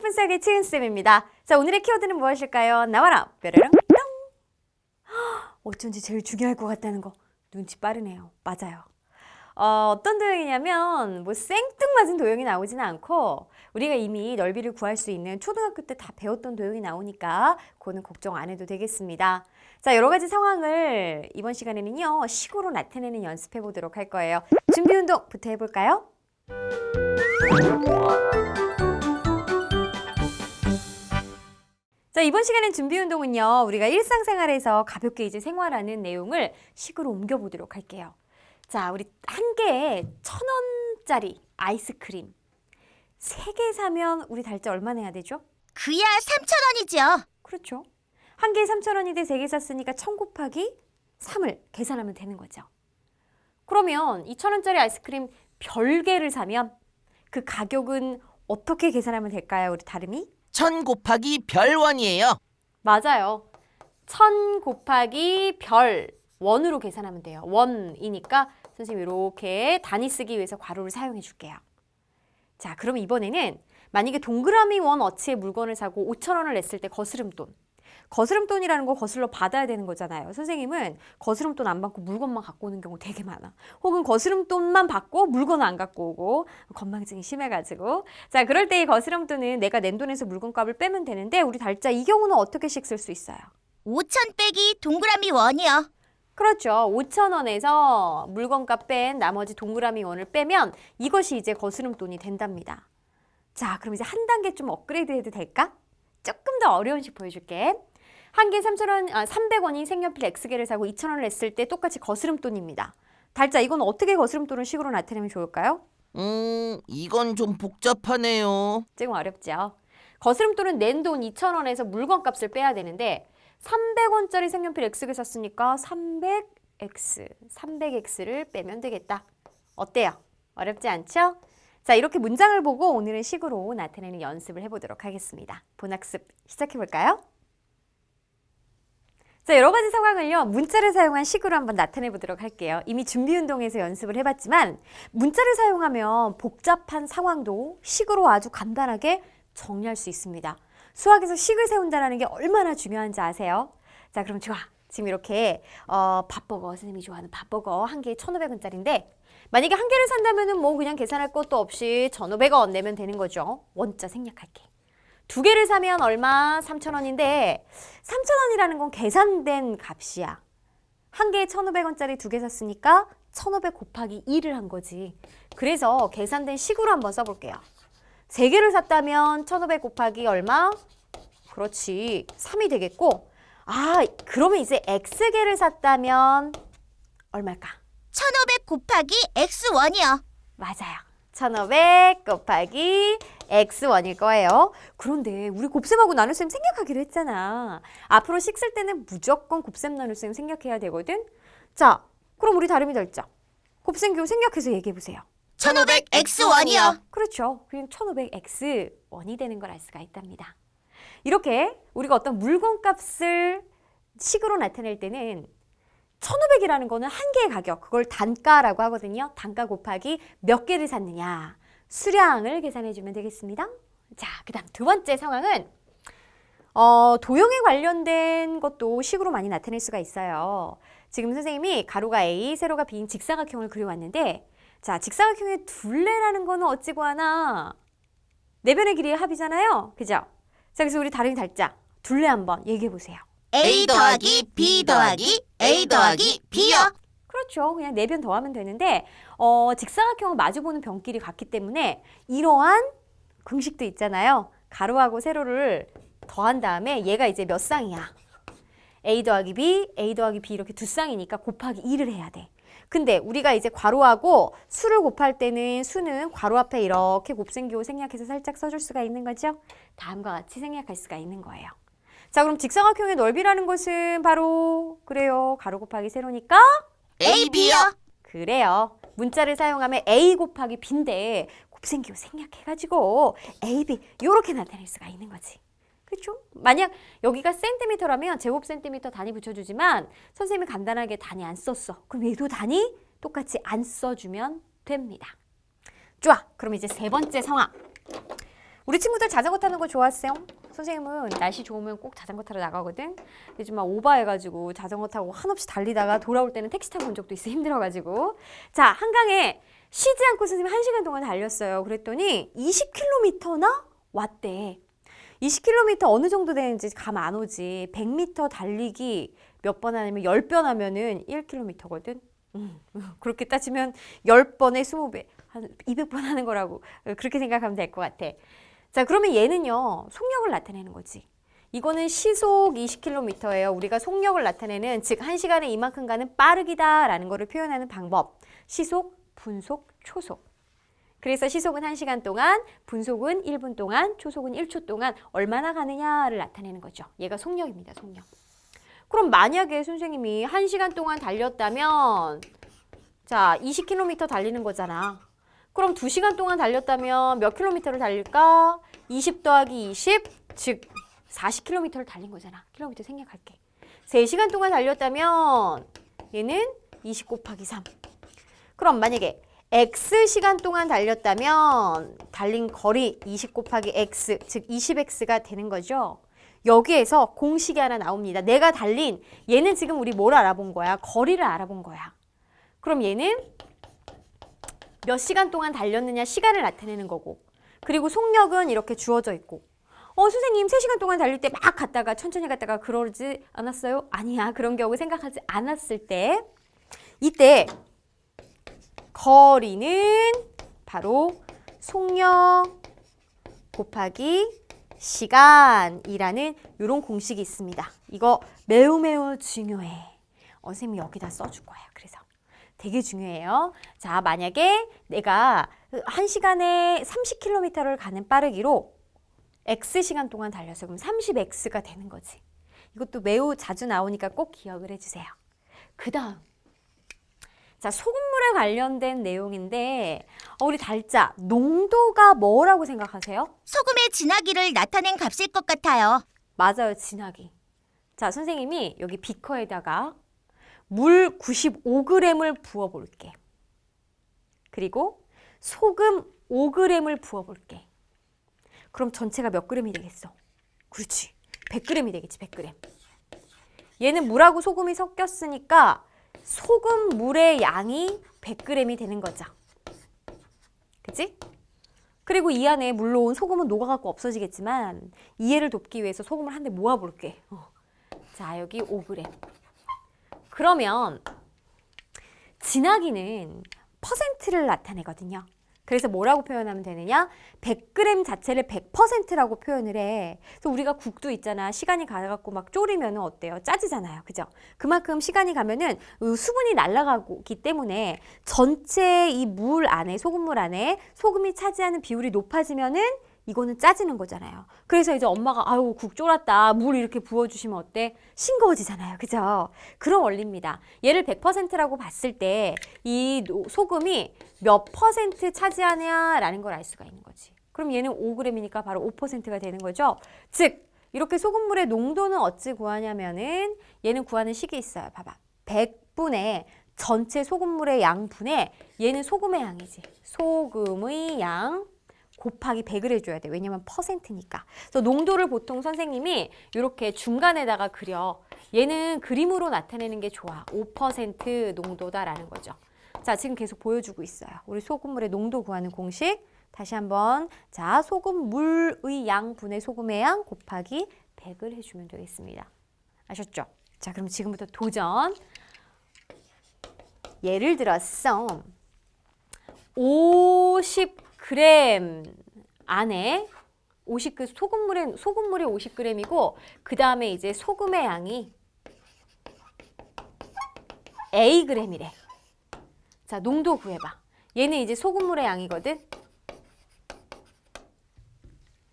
싶은 싹의 치은쌤입니다. 자, 오늘의 키워드는 무엇일까요? 나와라! 뾰로롱 뿅! 헉, 어쩐지 제일 중요할 것 같다는 거. 눈치 빠르네요. 맞아요. 어, 어떤 도형이냐면 뭐 생뚱맞은 도형이 나오지는 않고 우리가 이미 넓이를 구할 수 있는 초등학교 때 다 배웠던 도형이 나오니까 그거는 걱정 안 해도 되겠습니다. 자, 여러 가지 상황을 이번 시간에는요, 식으로 나타내는 연습해 보도록 할 거예요. 준비 운동부터 해볼까요? 자, 이번 시간엔 준비 운동은요, 우리가 일상생활에서 가볍게 이제 생활하는 내용을 식으로 옮겨보도록 할게요. 자, 우리 한 개에 천 원짜리 아이스크림 세 개 사면 우리 달자 얼마 내야 되죠? 그야 3천 원이죠. 그렇죠. 한 개에 3천 원인데 세 개 샀으니까 1 곱하기 3을 계산하면 되는 거죠. 그러면 이 천 원짜리 아이스크림 별 개를 사면 그 가격은 어떻게 계산하면 될까요, 우리 다름이? 천 곱하기 별원이에요. 맞아요. 천 곱하기 별 원으로 계산하면 돼요. 원이니까 선생님 이렇게 단위 쓰기 위해서 괄호를 사용해 줄게요. 자, 그럼 이번에는 만약에 동그라미 원 어치의 물건을 사고 5천 원을 냈을 때 거스름 돈. 거스름돈이라는 거 거슬러 받아야 되는 거잖아요. 선생님은 거스름돈 안 받고 물건만 갖고 오는 경우 되게 많아. 혹은 거스름돈만 받고 물건 안 갖고 오고 건망증이 심해가지고 자 그럴 때 이 거스름돈은 내가 낸 돈에서 물건값을 빼면 되는데 우리 달자 이 경우는 어떻게씩 쓸 수 있어요? 5천 빼기 동그라미 원이요. 그렇죠. 5천 원에서 물건값 뺀 나머지 동그라미 원을 빼면 이것이 이제 거스름돈이 된답니다. 자, 그럼 이제 한 단계 좀 업그레이드 해도 될까? 조금 더 어려운 식 보여줄게. 한 개 3,000원, 아, 300원이 색연필 X개를 사고 2,000원을 냈을 때 똑같이 거스름돈입니다. 달자, 이건 어떻게 거스름돈을 식으로 나타내면 좋을까요? 음, 이건 좀 복잡하네요. 조금 어렵죠. 거스름돈은 낸 돈 2,000원에서 물건값을 빼야 되는데 300원짜리 색연필 X개 샀으니까 300X, 300X를 빼면 되겠다. 어때요? 어렵지 않죠? 자, 이렇게 문장을 보고 오늘은 식으로 나타내는 연습을 해보도록 하겠습니다. 본학습 시작해볼까요? 자, 여러 가지 상황을요, 문자를 사용한 식으로 한번 나타내 보도록 할게요. 이미 준비 운동에서 연습을 해봤지만, 문자를 사용하면 복잡한 상황도 식으로 아주 간단하게 정리할 수 있습니다. 수학에서 식을 세운다는 게 얼마나 중요한지 아세요? 자, 그럼 좋아. 지금 이렇게 어, 밥버거 선생님이 좋아하는 밥버거 한 개에 1,500원짜리인데 만약에 한 개를 산다면은 뭐 그냥 계산할 것도 없이 1,500원 내면 되는 거죠. 원자 생략할게. 두 개를 사면 얼마? 3,000원인데 3,000원이라는 건 계산된 값이야. 한 개에 1,500원짜리 두 개 샀으니까 1,500 곱하기 2를 한 거지. 그래서 계산된 식으로 한번 써볼게요. 세 개를 샀다면 1,500 곱하기 얼마? 그렇지. 3이 되겠고. 아, 그러면 이제 X개를 샀다면 얼마일까? 1,500 곱하기 X1이요. 맞아요. 1,500 곱하기 X1일 거예요. 그런데 우리 곱셈하고 나눗셈 생략하기로 했잖아. 앞으로 식 쓸 때는 무조건 곱셈 나눗셈 생략해야 되거든. 자, 그럼 우리 다름이 달자. 곱셈 교우 생략해서 얘기해 보세요. 1,500 X1이요. 그렇죠. 그냥 1500x 원이 되는 걸 알 수가 있답니다. 이렇게 우리가 어떤 물건값을 식으로 나타낼 때는 1500이라는 거는 한 개의 가격, 그걸 단가라고 하거든요. 단가 곱하기 몇 개를 샀느냐. 수량을 계산해 주면 되겠습니다. 자, 그 다음 두 번째 상황은 어, 도형에 관련된 것도 식으로 많이 나타낼 수가 있어요. 지금 선생님이 가로가 A, 세로가 B인 직사각형을 그려왔는데 자, 직사각형의 둘레라는 거는 어찌 구하나? 네 변의 길이의 합이잖아요. 그죠? 자, 그래서 우리 다른 달자 둘레 한번 얘기해 보세요. A 더하기 B 더하기 A 더하기 B요. 그렇죠. 그냥 네 변 더하면 되는데 어, 직사각형을 마주보는 변길이 같기 때문에 이러한 공식도 있잖아요. 가로하고 세로를 더한 다음에 얘가 이제 몇 쌍이야? A 더하기 B, A 더하기 B 이렇게 두 쌍이니까 곱하기 2를 해야 돼. 근데 우리가 이제 괄호하고 수를 곱할 때는 수는 괄호 앞에 이렇게 곱셈기호 생략해서 살짝 써줄 수가 있는 거죠. 다음과 같이 생략할 수가 있는 거예요. 자 그럼 직사각형의 넓이라는 것은 바로 그래요. 가로 곱하기 세로니까 A, B요. 그래요. 문자를 사용하면 A 곱하기 B인데 곱셈기호 생략해가지고 A, B 이렇게 나타낼 수가 있는 거지. 그렇죠? 만약 여기가 센티미터라면 제곱 센티미터 단위 붙여주지만 선생님이 간단하게 단위 안 썼어. 그럼 얘도 단위 똑같이 안 써주면 됩니다. 좋아. 그럼 이제 세 번째 상황. 우리 친구들 자전거 타는 거 좋아하세요? 선생님은 날씨 좋으면 꼭 자전거 타러 나가거든. 요즘 막 오바해가지고 자전거 타고 한없이 달리다가 돌아올 때는 택시 타고 온 적도 있어 힘들어가지고. 자 한강에 쉬지 않고 선생님 한 시간 동안 달렸어요. 그랬더니 20km나 왔대. 20km 어느 정도 되는지 감 안 오지. 100m 달리기 몇 번 하냐면 10번 하면은 1km거든. 음, 그렇게 따지면 10번에 20배, 한 200번 하는 거라고 그렇게 생각하면 될 것 같아. 자, 그러면 얘는요, 속력을 나타내는 거지. 이거는 시속 20km예요. 우리가 속력을 나타내는, 즉, 한 시간에 이만큼 가는 빠르기다라는 거를 표현하는 방법. 시속, 분속, 초속. 그래서 시속은 1시간 동안, 분속은 1분 동안, 초속은 1초 동안 얼마나 가느냐를 나타내는 거죠. 얘가 속력입니다, 속력. 그럼 만약에 선생님이 1시간 동안 달렸다면, 자, 20km 달리는 거잖아. 그럼 2시간 동안 달렸다면 몇 킬로미터를 달릴까? 20 더하기 20, 즉 40킬로미터를 달린 거잖아. 킬로미터 생략할게. 3시간 동안 달렸다면 얘는 20 곱하기 3. 그럼 만약에 x 시간 동안 달렸다면 달린 거리 20 곱하기 x, 즉 20x가 되는 거죠. 여기에서 공식이 하나 나옵니다. 내가 달린 얘는 지금 우리 뭘 알아본 거야? 거리를 알아본 거야. 그럼 얘는 몇 시간 동안 달렸느냐 시간을 나타내는 거고 그리고 속력은 이렇게 주어져 있고 어 선생님 3시간 동안 달릴 때 막 갔다가 천천히 갔다가 그러지 않았어요? 아니야 그런 경우 생각하지 않았을 때 이때 거리는 바로 속력 곱하기 시간이라는 이런 공식이 있습니다. 이거 매우 매우 중요해. 어, 선생님이 여기다 써줄 거야. 그래서 되게 중요해요. 자, 만약에 내가 한 시간에 30km를 가는 빠르기로 x 시간 동안 달렸어요. 그럼 30x가 되는 거지. 이것도 매우 자주 나오니까 꼭 기억을 해주세요. 그 다음. 자, 소금물에 관련된 내용인데, 어, 우리 달자, 농도가 뭐라고 생각하세요? 소금의 진하기를 나타낸 값일 것 같아요. 맞아요, 진하기. 자, 선생님이 여기 비커에다가 물 95g을 부어 볼게. 그리고 소금 5g을 부어 볼게. 그럼 전체가 몇 g이 되겠어? 그렇지. 100g이 되겠지, 100g. 얘는 물하고 소금이 섞였으니까 소금 물의 양이 100g이 되는 거죠. 그치? 그리고 이 안에 물론 소금은 녹아갖고 없어지겠지만 이해를 돕기 위해서 소금을 한 대 모아볼게. 어. 자, 여기 5g. 그러면 진하기는 퍼센트를 나타내거든요. 그래서 뭐라고 표현하면 되느냐? 100g 자체를 100%라고 표현을 해. 그래서 우리가 국도 있잖아. 시간이 가갖고 막 졸이면 어때요? 짜지잖아요. 그죠? 그만큼 시간이 가면은 이 수분이 날아가기 때문에 전체 이 물 안에, 소금물 안에 소금이 차지하는 비율이 높아지면은 이거는 짜지는 거잖아요. 그래서 이제 엄마가 아유 국 졸았다 물 이렇게 부어주시면 어때? 싱거워지잖아요. 그죠? 그런 원리입니다. 얘를 100%라고 봤을 때 이 소금이 몇 퍼센트 차지하냐라는 걸 알 수가 있는 거지. 그럼 얘는 5g이니까 바로 5%가 되는 거죠. 즉 이렇게 소금물의 농도는 어찌 구하냐면은 얘는 구하는 식이 있어요. 봐봐. 100분의 전체 소금물의 양분의 얘는 소금의 양이지. 소금의 양 곱하기 100을 해줘야 돼. 왜냐면 퍼센트니까. 그래서 농도를 보통 선생님이 이렇게 중간에다가 그려. 얘는 그림으로 나타내는 게 좋아. 5% 농도다라는 거죠. 자, 지금 계속 보여주고 있어요. 우리 소금물의 농도 구하는 공식. 다시 한번. 자, 소금 물의 양 분의 소금의 양 곱하기 100을 해주면 되겠습니다. 아셨죠? 자, 그럼 지금부터 도전. 예를 들어서 50g 안에 50그 소금물에 소금물이 50g이고 그 다음에 이제 소금의 양이 A g이래. 자 농도 구해 봐. 얘는 이제 소금물의 양이거든.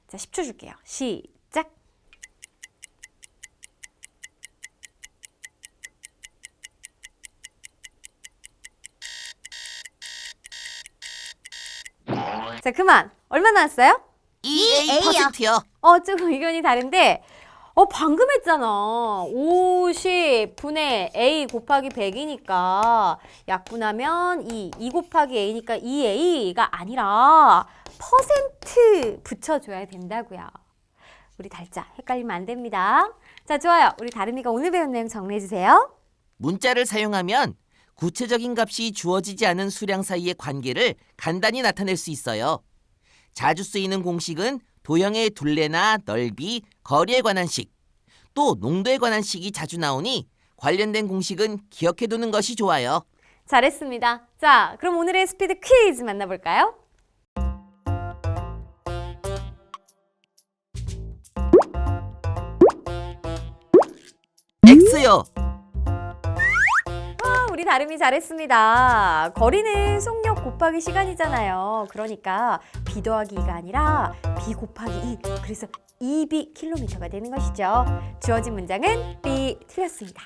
자 10초 줄게요. 시작. 자 그만. 얼마 나왔어요? 2%요. 어, 조금 의견이 다른데, 어, 방금 했잖아. 50분의 A 곱하기 100이니까 약분하면 2, 2 곱하기 A니까 2A가 아니라 퍼센트 붙여줘야 된다고요. 우리 달자 헷갈리면 안 됩니다. 자, 좋아요. 우리 다름이가 오늘 배운 내용 정리해 주세요. 문자를 사용하면 구체적인 값이 주어지지 않은 수량 사이의 관계를 간단히 나타낼 수 있어요. 자주 쓰이는 공식은 도형의 둘레나 넓이, 거리에 관한 식, 또 농도에 관한 식이 자주 나오니 관련된 공식은 기억해두는 것이 좋아요. 잘했습니다. 자, 그럼 오늘의 스피드 퀴즈 만나볼까요? X요. 다름이 잘했습니다. 거리는 속력 곱하기 시간이잖아요. 그러니까 b 더하기 2가 아니라 b 곱하기 2. 그래서 2b 킬로미터가 되는 것이죠. 주어진 문장은 B 틀렸습니다.